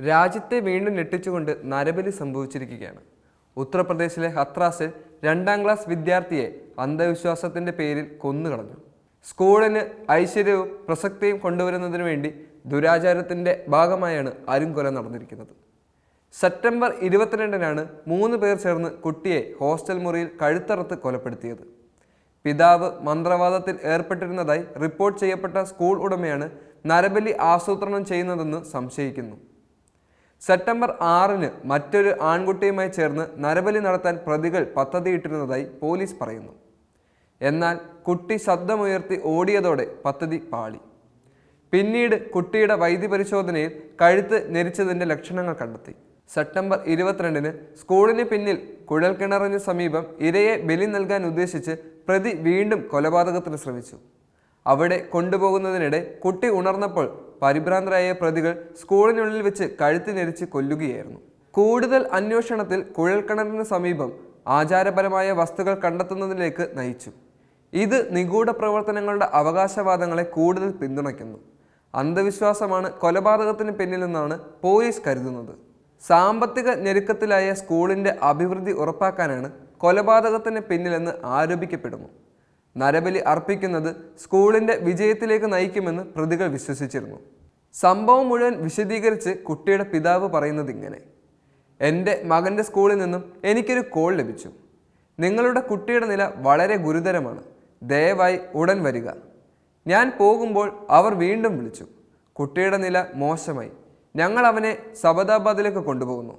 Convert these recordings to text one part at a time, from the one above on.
രാജ്യത്തെ വീണ്ടും ഞെട്ടിച്ചുകൊണ്ട് നരബലി സംഭവിച്ചിരിക്കുകയാണ്. ഉത്തർപ്രദേശിലെ ഹത്രാസിൽ രണ്ടാം ക്ലാസ് വിദ്യാർത്ഥിയെ അന്ധവിശ്വാസത്തിന്റെ പേരിൽ കൊന്നുകളഞ്ഞു. സ്കൂളിന് ഐശ്വര്യവും പ്രസക്തിയും കൊണ്ടുവരുന്നതിന് വേണ്ടി ദുരാചാരത്തിന്റെ ഭാഗമായാണ് അരുംകൊല നടന്നിരിക്കുന്നത്. സെപ്റ്റംബർ ഇരുപത്തിരണ്ടിനാണ് മൂന്ന് പേർ ചേർന്ന് കുട്ടിയെ ഹോസ്റ്റൽ മുറിയിൽ കഴുത്തറുത്ത് കൊലപ്പെടുത്തിയത്. പിതാവ് മന്ത്രവാദത്തിൽ ഏർപ്പെട്ടിരുന്നതായി റിപ്പോർട്ട് ചെയ്യപ്പെട്ട സ്കൂൾ ഉടമയാണ് നരബലി ആസൂത്രണം ചെയ്യുന്നതെന്ന് സംശയിക്കുന്നു. സെപ്റ്റംബർ ആറിന് മറ്റൊരു ആൺകുട്ടിയുമായി ചേർന്ന് നരബലി നടത്താൻ പ്രതികൾ പദ്ധതിയിട്ടിരുന്നതായി പോലീസ് പറയുന്നു. എന്നാൽ കുട്ടി ശബ്ദമുയർത്തി ഓടിയതോടെ പദ്ധതി പാളി. പിന്നീട് കുട്ടിയുടെ വൈദ്യപരിശോധനയിൽ കഴുത്ത് ഞെരിച്ചതിന്റെ ലക്ഷണങ്ങൾ കണ്ടെത്തി. സെപ്റ്റംബർ ഇരുപത്തിരണ്ടിന് സ്കൂളിന് പിന്നിൽ കുഴൽക്കിണറിന് സമീപം ഇരയെ ബലി നൽകാൻ ഉദ്ദേശിച്ച് പ്രതി വീണ്ടും കൊലപാതകത്തിന് ശ്രമിച്ചു. അവിടെ കൊണ്ടുപോകുന്നതിനിടെ കുട്ടി ഉണർന്നപ്പോൾ പരിഭ്രാന്തരായ പ്രതികൾ സ്കൂളിനുള്ളിൽ വെച്ച് കഴുത്തിനെരിച്ച് കൊല്ലുകയായിരുന്നു. കൂടുതൽ അന്വേഷണത്തിൽ കുഴൽക്കിണറിന് സമീപം ആചാരപരമായ വസ്തുക്കൾ കണ്ടെത്തുന്നതിലേക്ക് നയിച്ചു. ഇത് നിഗൂഢ പ്രവർത്തനങ്ങളുടെ അവകാശവാദങ്ങളെ കൂടുതൽ പിന്തുണയ്ക്കുന്നു. അന്ധവിശ്വാസമാണ് കൊലപാതകത്തിന് പിന്നിലെന്നാണ് പോലീസ് കരുതുന്നത്. സാമ്പത്തിക ഞെരുക്കത്തിലായ സ്കൂളിന്റെ അഭിവൃദ്ധി ഉറപ്പാക്കാനാണ് കൊലപാതകത്തിന് പിന്നിലെന്ന് ആരോപിക്കപ്പെടുന്നു. നരബലി അർപ്പിക്കുന്നത് സ്കൂളിന്റെ വിജയത്തിലേക്ക് നയിക്കുമെന്ന് പ്രതികൾ വിശ്വസിച്ചിരുന്നു. സംഭവം മുഴുവൻ വിശദീകരിച്ച് കുട്ടിയുടെ പിതാവ് പറയുന്നത് ഇങ്ങനെ. എന്റെ മകന്റെ സ്കൂളിൽ നിന്നും എനിക്കൊരു കോൾ ലഭിച്ചു. നിങ്ങളുടെ കുട്ടിയുടെ നില വളരെ ഗുരുതരമാണ്. ദയവായി ഉടൻ വരിക. ഞാൻ പോകുമ്പോൾ അവർ വീണ്ടും വിളിച്ചു. കുട്ടിയുടെ നില മോശമായി. ഞങ്ങൾ അവനെ സബദാബാദിലേക്ക് കൊണ്ടുപോകുന്നു.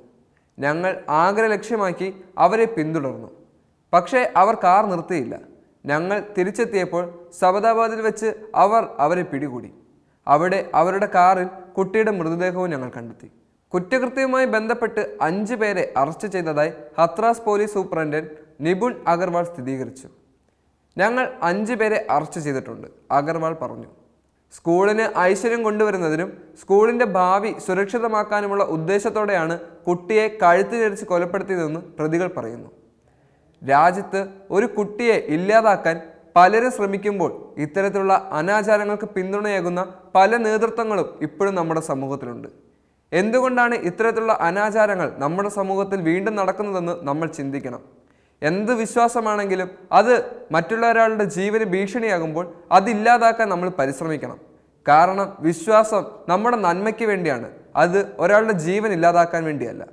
ഞങ്ങൾ ആഗ്ര ലക്ഷ്യമാക്കി അവരെ പിന്തുടർന്നു. പക്ഷേ അവർ കാർ നിർത്തിയില്ല. ഞങ്ങൾ തിരിച്ചെത്തിയപ്പോൾ സബദാബാദിൽ വെച്ച് അവർ അവരെ പിടികൂടി. അവിടെ അവരുടെ കാറിൽ കുട്ടിയുടെ മൃതദേഹവും ഞങ്ങൾ കണ്ടെത്തി. കുറ്റകൃത്യവുമായി ബന്ധപ്പെട്ട് അഞ്ച് പേരെ അറസ്റ്റ് ചെയ്തതായി ഹത്രാസ് പോലീസ് സൂപ്രണ്ടൻ നിപുൺ അഗർവാൾ സ്ഥിരീകരിച്ചു. ഞങ്ങൾ അഞ്ച് പേരെ അറസ്റ്റ് ചെയ്തിട്ടുണ്ട് അഗർവാൾ പറഞ്ഞു. സ്കൂളിന് ഐശ്വര്യം കൊണ്ടുവരുന്നതിനും സ്കൂളിന്റെ ഭാവി സുരക്ഷിതമാക്കാനുമുള്ള ഉദ്ദേശത്തോടെയാണ് കുട്ടിയെ കഴുത്ത് ചരിച്ച് കൊലപ്പെടുത്തിയതെന്ന് പ്രതികൾ പറയുന്നു. രാജ്യത്ത് ഒരു കുട്ടിയെ ഇല്ലാതാക്കാൻ പലരും ശ്രമിക്കുമ്പോൾ ഇത്തരത്തിലുള്ള അനാചാരങ്ങൾക്ക് പിന്തുണയേകുന്ന പല നേതൃത്വങ്ങളും ഇപ്പോഴും നമ്മുടെ സമൂഹത്തിലുണ്ട്. എന്തുകൊണ്ടാണ് ഇത്തരത്തിലുള്ള അനാചാരങ്ങൾ നമ്മുടെ സമൂഹത്തിൽ വീണ്ടും നടക്കുന്നതെന്ന് നമ്മൾ ചിന്തിക്കണം. എന്ത് വിശ്വാസമാണെങ്കിലും അത് മറ്റുള്ള ഒരാളുടെ ജീവന് ഭീഷണിയാകുമ്പോൾ അതില്ലാതാക്കാൻ നമ്മൾ പരിശ്രമിക്കണം. കാരണം വിശ്വാസം നമ്മുടെ നന്മയ്ക്ക് വേണ്ടിയാണ്. അത് ഒരാളുടെ ജീവൻ ഇല്ലാതാക്കാൻ വേണ്ടിയല്ല.